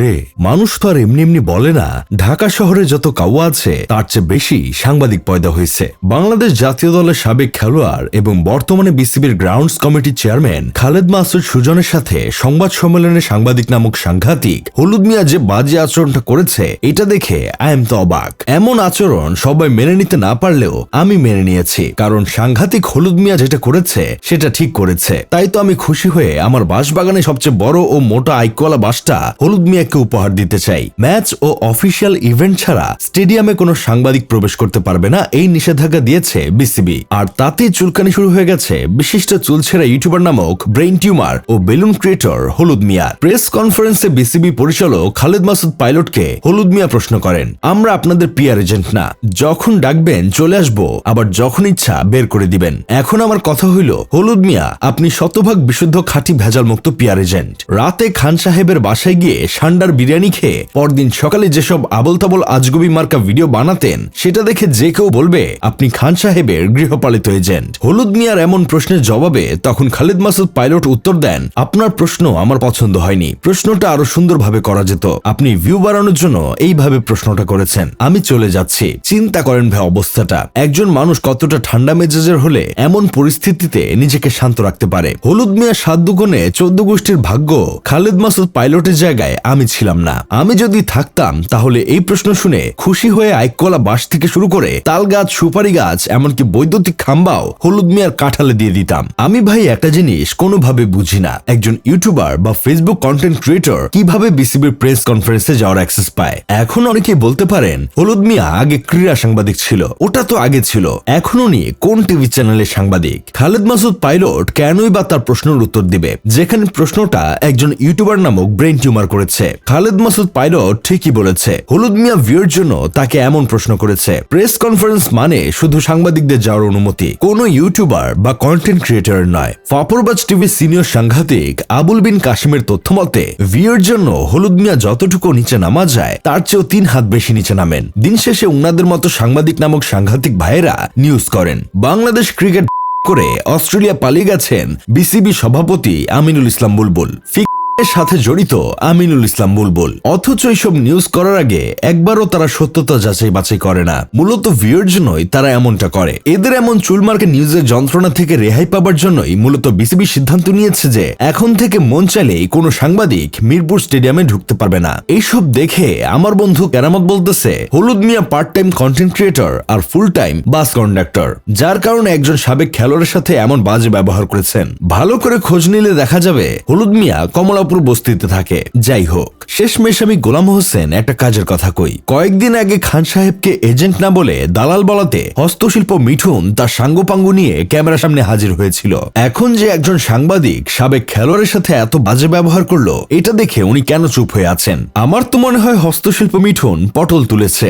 রে, মানুষ তো আর এমনি এমনি বলে না, ঢাকা শহরে যত কাউয়া আছে, তার চেয়ে বেশি সাংবাদিক পয়দা হয়েছে। বাংলাদেশ জাতীয় দলের সাবেক খেলোয়াড় এবং বর্তমানে বিসিবির গ্রাউন্ডস কমিটির চেয়ারম্যান খালেদ মাসুদ সুজনের সাথে সংবাদ সম্মেলনে সাংবাদিক নামক সাংঘাতিক হলুদ মিয়া যে বাজে আচরণটা করেছে, এটা দেখে আই এম তো অবাক। এমন আচরণ সবাই মেনে নিতে না পারলেও আমি মেনে নিয়েছি, কারণ সাংঘাতিক হলুদ মিয়া যেটা করেছে, সেটা ঠিক করেছে। তাই তো আমি খুশি হয়ে আমার বাঁশবাগানে সবচেয়ে বড় ও মোটা আইকওয়ালা বাসটা হলুদ মিয়াকে উপহার দিতে চাই। ম্যাচ ও অফিসিয়াল ইভেন্ট ছাড়া স্টেডিয়ামে কোনো সাংবাদিক প্রবেশ করতে পারবে না, এই নিষেধাজ্ঞা দিয়েছে বিসিবি। আর তাতেই চুলকানি শুরু হয়ে গেছে। বিশিষ্ট চুলছেরা ইউটিউবার নামক ব্রেইন টিউমার ও balloon creator Holud Mia. Press কনফারেন্সে বিসিবি পরিচালক খালেদ মাসুদ পাইলটকে হলুদ মিয়া প্রশ্ন করেন, আমরা আপনাদের পিয়ার এজেন্ট না। যখন ডাকবেন চলে আসব, আবার যখন ইচ্ছা বের করে দিবেন। এখন আমার কথা হইল, হলুদ মিয়া, আপনি শতভাগ বিশুদ্ধ খাঁটি ভেজাল মুক্ত পিয়ার এজেন্ট। রাতে খান সাহেবের বাসায় গিয়ে সান্ডার বিরিয়ানি খেয়ে পরদিন সকালে যেসব আবল তাবল আজগুবি মার্কা ভিডিও বানাতেন, সেটা দেখে যে কেউ বলবে, আপনি খান সাহেবের গৃহপালিত এজেন্ট। হলুদ মিয়ার এমন প্রশ্নের জবাবে তখন খালিদ মাসুদ পাইলট উত্তর দেন, আপনার প্রশ্ন আমার পছন্দ হয়নি। প্রশ্নটা আরও সুন্দরভাবে করা যেত। আপনি ভিউ বাড়ানোর জন্য এইভাবে প্রশ্নটা করেছেন। আমি চলে যাচ্ছি। চিন্তা করেন ভাই অবস্থাটা। একজন মানুষ কতটা ঠান্ডা মেজাজের হলে এমন পরিস্থিতিতে নিজেকে শান্ত রাখতে পারে? হলুদ মিয়া সাত দুগুণে চোদ্দ গোষ্ঠীর ভাগ্য খালেদ মাসুদ পাইলটের জায়গায় আমি ছিলাম না। আমি যদি থাকতাম, তাহলে এই প্রশ্ন শুনে খুশি হয়ে আইকলা বাস থেকে শুরু করে তাল গাছ সুপারি গাছ, এমনকি বৈদ্যুতিক খাম্বাও হলুদ মিয়ার কাঠালে দিয়ে দিতাম। আমি ভাই একটা জিনিস কোনোভাবে বুঝি না। একজন ইউটিউবার বা ফেসবুক কন্টেন্ট ক্রিয়েটর কীভাবে বিসিবির প্রেস কনফারেন্সে যাওয়ার অ্যাক্সেস পায়? এখন অনেকে বলতে পারেন, হলুদ মিয়া আগে ক্রীড়া সাংবাদিক ছিল, ওটা তো আগে ছিল। এখন উনি কোন টিভি চ্যানেলের সাংবাদিক? খালেদ মাসুদ পাইলট কেনই বা তার প্রশ্নের উত্তর দিবে? যেখানে প্রশ্নটা একজন ইউটিউবার নামক ব্রেন টিউমার করেছে। খালেদ মাসুদ পাইলট ঠিকই বলেছে। হলুদ মিয়া ভিউর জন্য তাকে এমন প্রশ্ন করেছে। প্রেস কনফারেন্স মানে শুধু সাংবাদিকদের যাওয়ার অনুমতি। কোন ইউটিউবার বা কন্টেন্ট ক্রিয়েটর নয়। ফাপরবাজ টিভি সিনিয়র সাংঘাতিক আবুল বিন কাশিমের তথ্য মতে ভিউর জন্য হলুদ মিয়া যতটুকু নিচে নামা যায়, তার চেয়েও তিন হাত বেশি নিচে নামেন। দিন শেষে উনাদের মতো সাংবাদিক নামক সাংঘাতিক ভাইয়েরা নিউজ করেন। বাংলাদেশ ক্রিকেট করে অস্ট্রেলিয়া পালিয়ে গেছেন বিসিবি সভাপতি আমিনুল ইসলাম বুলবুল। ফিক এর সাথে জড়িত আমিনুল ইসলাম বুলবুল। অথচ এইসব নিউজ করার আগে একবারও তারা সত্যতা যাচাই বাছাই করে না। মূলত ভিউর জন্যই তারা এমনটা করে। এদের এমন চুলমার্কে নিউজের যন্ত্রণা থেকে রেহাই পাবার জন্যই মূলত বিসিবি সিদ্ধান্ত নিয়েছে যে, এখন থেকে মন চাইলেই কোনো সাংবাদিক মিরপুর স্টেডিয়ামে ঢুকতে পারবে না। এইসব দেখে আমার বন্ধু কেরামত বলতেছে, Holud Mia part time content creator আর ফুল টাইম বাস কন্ডাক্টর যার কারণে একজন সাবেক খেলোয়াড়ের সাথে এমন বাজে ব্যবহার করেছেন। ভালো করে খোঁজ নিলে দেখা যাবে, হলুদ মিয়া কমলাপুর বস্তিতে থাকে। যাই হোক, শেষমেশ আমি গোলাম হোসেন একটা কাজের কথা কই। কয়েকদিন আগে খান সাহেবকে এজেন্ট না বলে দালাল বলাতে হস্তশিল্প মিঠুন তার সাঙ্গপাঙ্গ নিয়ে ক্যামেরার সামনে হাজির হয়েছিল। এখন যে একজন সাংবাদিক সাবেক খেলোয়াড়ের সাথে এত বাজে ব্যবহার করল, এটা দেখে উনি কেন চুপ হয়ে আছেন? আমার তো মনে হয় হস্তশিল্প মিঠুন পটল তুলেছে।